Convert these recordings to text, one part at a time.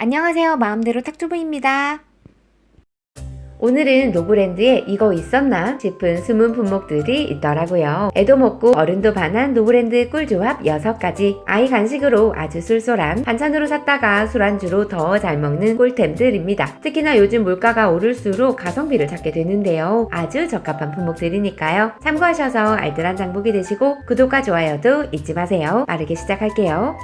안녕하세요. 마음대로 탁주부입니다. 오늘은 노브랜드에 이거 있었나 싶은 숨은 품목들이 있더라고요. 애도 먹고 어른도 반한 노브랜드 꿀조합 6가지. 아이 간식으로 아주 쏠쏠한 반찬으로 샀다가 술안주로 더 잘 먹는 꿀템들입니다. 특히나 요즘 물가가 오를수록 가성비를 찾게 되는데요. 아주 적합한 품목들이니까요. 참고하셔서 알뜰한 장보기 되시고 구독과 좋아요도 잊지 마세요. 빠르게 시작할게요.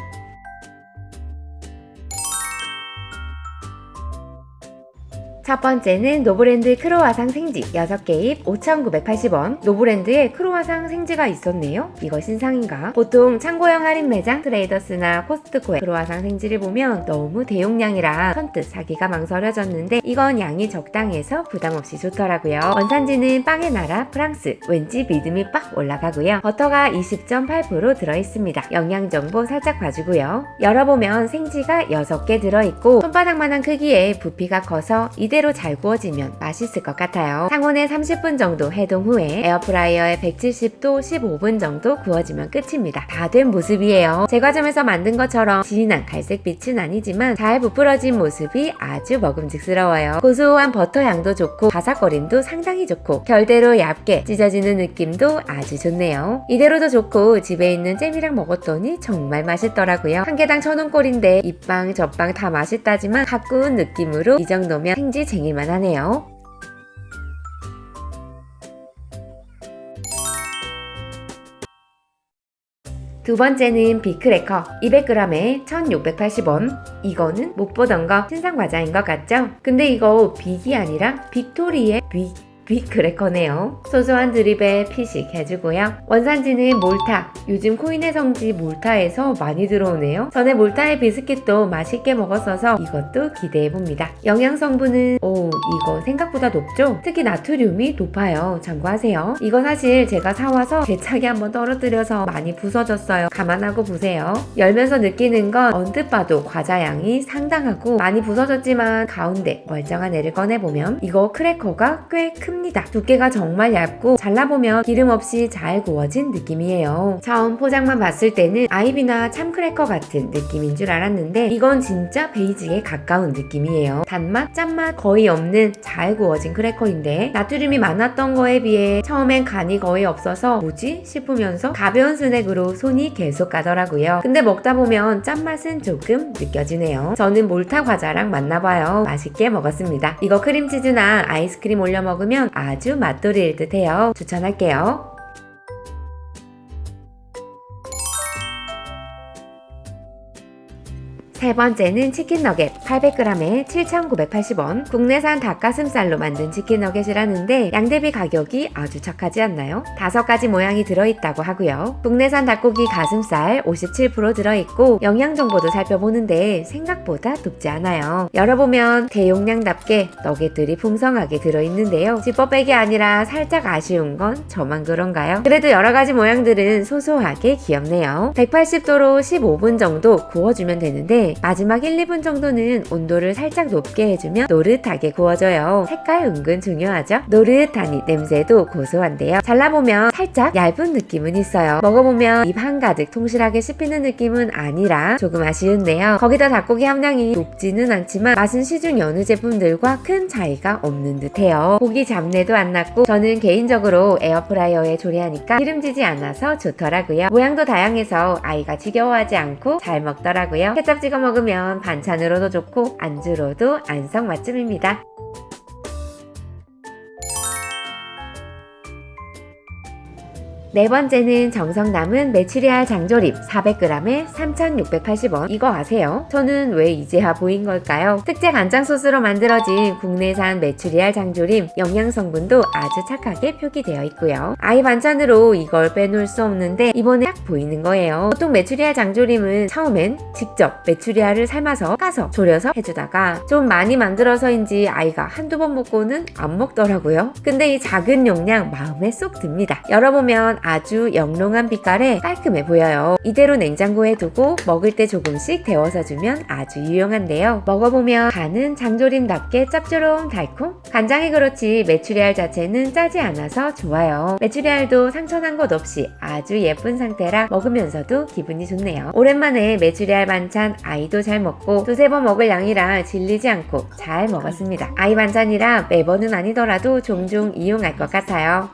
첫 번째는 노브랜드 크로와상 생지 6개입 5,980원. 노브랜드에 크로와상 생지가 있었네요. 이거 신상인가? 보통 창고형 할인 매장 트레이더스나 코스트코의 크로와상 생지를 보면 너무 대용량이라 선뜻 사기가 망설여졌는데 이건 양이 적당해서 부담 없이 좋더라고요. 원산지는 빵의 나라 프랑스 왠지 믿음이 빡 올라가고요. 버터가 20.8% 들어있습니다. 영양정보 살짝 봐주고요. 열어보면 생지가 6개 들어있고 손바닥만한 크기에 부피가 커서 이대 로 잘 구워지면 맛있을 것 같아요. 상온에 30분 정도 해동 후에 에어프라이어에 170도 15분 정도 구워지면 끝입니다. 다 된 모습이에요. 제 과점에서 만든 것처럼 진한 갈색빛은 아니지만 잘 부풀어진 모습이 아주 먹음직스러워요. 고소한 버터 향도 좋고 바삭거림도 상당히 좋고 결대로 얇게 찢어지는 느낌도 아주 좋네요. 이대로도 좋고 집에 있는 잼이랑 먹었더니 정말 맛있더라고요. 한 개당 천 원꼴인데 입방 젖방 다 맛있다지만 가꾸운 느낌으로 이 정도면 쟁일만 하네요. 두 번째는 비크래커 200g에 1680원 이거는 못 보던 거 신상 과자인 것 같죠? 근데 이거 빅이 아니라 빅토리의 빅 빅크래커네요. 소소한 드립에 피식 해주고요. 원산지는 몰타. 요즘 코인의 성지 몰타에서 많이 들어오네요. 전에 몰타의 비스킷도 맛있게 먹었어서 이것도 기대해봅니다. 영양 성분은 오 이거 생각보다 높죠? 특히 나트륨이 높아요. 참고하세요. 이거 사실 제가 사와서 개차게 한번 떨어뜨려서 많이 부서졌어요. 감안하고 보세요. 열면서 느끼는 건 언뜻 봐도 과자 양이 상당하고 많이 부서졌지만 가운데 멀쩡한 애를 꺼내보면 이거 크래커가 꽤 큽니다. 두께가 정말 얇고 잘라보면 기름 없이 잘 구워진 느낌이에요. 처음 포장만 봤을 때는 아이비나 참크래커 같은 느낌인 줄 알았는데 이건 진짜 베이직에 가까운 느낌이에요. 단맛, 짠맛 거의 없는 잘 구워진 크래커인데 나트륨이 많았던 거에 비해 처음엔 간이 거의 없어서 뭐지 싶으면서 가벼운 스낵으로 손이 계속 가더라고요. 근데 먹다 보면 짠맛은 조금 느껴지네요. 저는 몰타 과자랑 맞나봐요. 맛있게 먹었습니다. 이거 크림치즈나 아이스크림 올려 먹으면 아주 맛돌이일 듯해요. 추천할게요. 세 번째는 치킨 너겟 800g에 7,980원 국내산 닭가슴살로 만든 치킨 너겟이라는데 양대비 가격이 아주 착하지 않나요? 다섯 가지 모양이 들어있다고 하고요. 국내산 닭고기 가슴살 57% 들어있고 영양 정보도 살펴보는데 생각보다 높지 않아요. 열어보면 대용량답게 너겟들이 풍성하게 들어있는데요. 지퍼백이 아니라 살짝 아쉬운 건 저만 그런가요? 그래도 여러 가지 모양들은 소소하게 귀엽네요. 180도로 15분 정도 구워주면 되 마지막 1, 2분 정도는 온도를 살짝 높게 해주면 노릇하게 구워져요. 색깔 은근 중요하죠? 노릇하니 냄새도 고소한데요. 잘라보면 살짝 얇은 느낌은 있어요. 먹어보면 입 한가득 통실하게 씹히는 느낌은 아니라 조금 아쉬운데요. 거기다 닭고기 함량이 높지는 않지만 맛은 시중 여느 제품들과 큰 차이가 없는 듯해요. 고기 잡내도 안 났고 저는 개인적으로 에어프라이어에 조리하니까 기름지지 않아서 좋더라고요. 모양도 다양해서 아이가 지겨워하지 않고 잘 먹더라고요. 케첩 찍어 먹으면 반찬으로도 좋고 안주로도 안성 맛집입니다. 네 번째는 정성 남은 메추리알 장조림 400g에 3,680원. 이거 아세요? 저는 왜 이제야 보인 걸까요? 특제 간장 소스로 만들어진 국내산 메추리알 장조림 영양 성분도 아주 착하게 표기되어 있고요. 아이 반찬으로 이걸 빼놓을 수 없는데 이번에 딱 보이는 거예요. 보통 메추리알 장조림은 처음엔 직접 메추리알을 삶아서 까서 졸여서 해주다가 좀 많이 만들어서인지 아이가 한두 번 먹고는 안 먹더라고요. 근데 이 작은 용량 마음에 쏙 듭니다. 열어보면 아주 영롱한 빛깔에 깔끔해 보여요. 이대로 냉장고에 두고 먹을 때 조금씩 데워서 주면 아주 유용한데요. 먹어보면 간은 장조림답게 짭조름 달콤? 간장이 그렇지 메추리알 자체는 짜지 않아서 좋아요. 메추리알도 상처난 것 없이 아주 예쁜 상태라 먹으면서도 기분이 좋네요. 오랜만에 메추리알 반찬 아이도 잘 먹고 두세 번 먹을 양이라 질리지 않고 잘 먹었습니다. 아이 반찬이라 매번은 아니더라도 종종 이용할 것 같아요.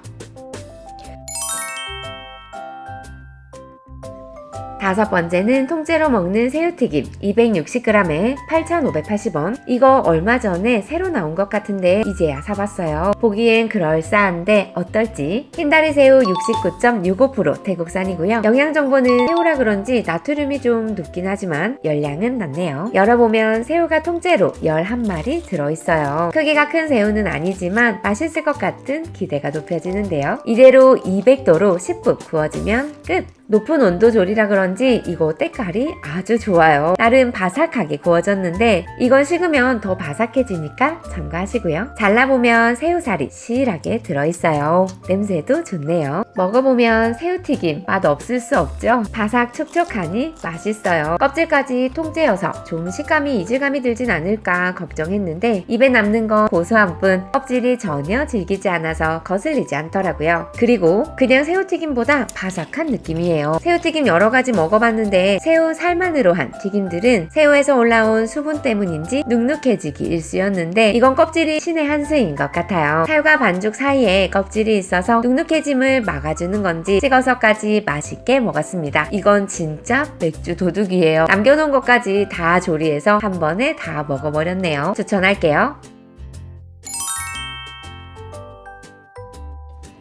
다섯 번째는 통째로 먹는 새우튀김 260g에 8,580원. 이거 얼마 전에 새로 나온 것 같은데 이제야 사봤어요. 보기엔 그럴싸한데 어떨지. 흰다리 새우 69.65% 태국산이고요. 영양 정보는 새우라 그런지 나트륨이 좀 높긴 하지만 열량은 낮네요. 열어보면 새우가 통째로 11마리 들어있어요. 크기가 큰 새우는 아니지만 맛있을 것 같은 기대가 높여지는데요. 이대로 200도로 10분 구워주면 끝! 높은 온도 조리라 그런지 이거 때깔이 아주 좋아요. 나름 바삭하게 구워졌는데 이건 식으면 더 바삭해지니까 참고하시고요. 잘라보면 새우살이 실하게 들어있어요. 냄새도 좋네요. 먹어보면 새우튀김 맛 없을 수 없죠? 바삭 촉촉하니 맛있어요. 껍질까지 통째여서 좀 식감이 이질감이 들진 않을까 걱정했는데 입에 남는 건 고소한 뿐 껍질이 전혀 질기지 않아서 거슬리지 않더라고요. 그리고 그냥 새우튀김보다 바삭한 느낌이에요. 새우튀김 여러 가지 먹어봤는데 새우 살만으로 한 튀김들은 새우에서 올라온 수분 때문인지 눅눅해지기 일쑤였는데 이건 껍질이 신의 한 수인 것 같아요. 살과 반죽 사이에 껍질이 있어서 눅눅해짐을 막아주는 건지 찍어서까지 맛있게 먹었습니다. 이건 진짜 맥주 도둑이에요. 남겨놓은 것까지 다 조리해서 한 번에 다 먹어버렸네요. 추천할게요.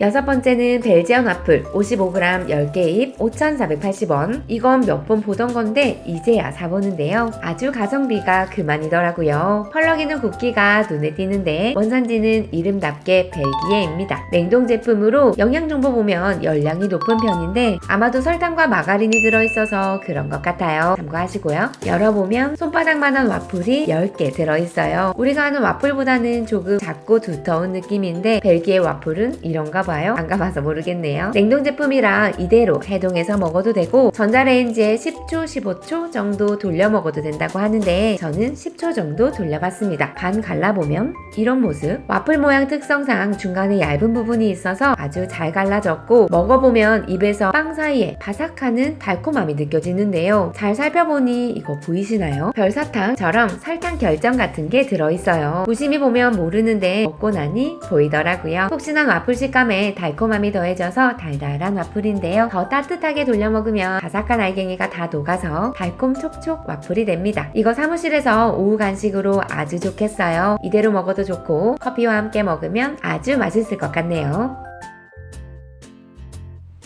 여섯 번째는 벨지언 와플 55g 10개 입 5,480원. 이건 몇 번 보던 건데 이제야 사보는데요. 아주 가성비가 그만이더라고요. 펄럭이는 굽기가 눈에 띄는데 원산지는 이름답게 벨기에입니다. 냉동 제품으로 영양 정보 보면 열량이 높은 편인데 아마도 설탕과 마가린이 들어있어서 그런 것 같아요. 참고하시고요. 열어보면 손바닥만한 와플이 10개 들어있어요. 우리가 아는 와플보다는 조금 작고 두터운 느낌인데 벨기에 와플은 이런가 봐요. 안 가봐서 모르겠네요. 냉동 제품이라 이대로 해동해서 먹어도 되고 전자레인지에 10초, 15초 정도 돌려 먹어도 된다고 하는데 저는 10초 정도 돌려봤습니다. 반 갈라보면 이런 모습. 와플 모양 특성상 중간에 얇은 부분이 있어서 아주 잘 갈라졌고 먹어보면 입에서 빵 사이에 바삭하는 달콤함이 느껴지는데요. 잘 살펴보니 이거 보이시나요? 별사탕처럼 설탕 결정 같은 게 들어있어요. 무심히 보면 모르는데 먹고 나니 보이더라고요. 폭신한 와플 식감 에 달콤함이 더해져서 달달한 와플인데요. 더 따뜻하게 돌려 먹으면 바삭한 알갱이가 다 녹아서 달콤 촉촉 와플이 됩니다. 이거 사무실에서 오후 간식으로 아주 좋겠어요. 이대로 먹어도 좋고 커피와 함께 먹으면 아주 맛있을 것 같네요.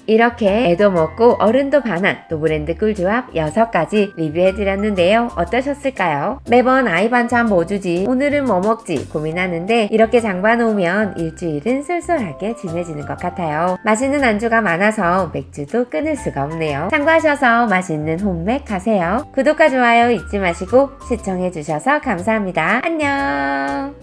이렇게 애도 먹고 어른도 반한 노브랜드 꿀조합 6가지 리뷰해드렸는데요. 어떠셨을까요? 매번 아이 반찬 뭐 주지, 오늘은 뭐 먹지 고민하는데 이렇게 장봐놓으면 일주일은 쏠쏠하게 지내지는 것 같아요. 맛있는 안주가 많아서 맥주도 끊을 수가 없네요. 참고하셔서 맛있는 홈맥 하세요. 구독과 좋아요 잊지 마시고 시청해주셔서 감사합니다. 안녕!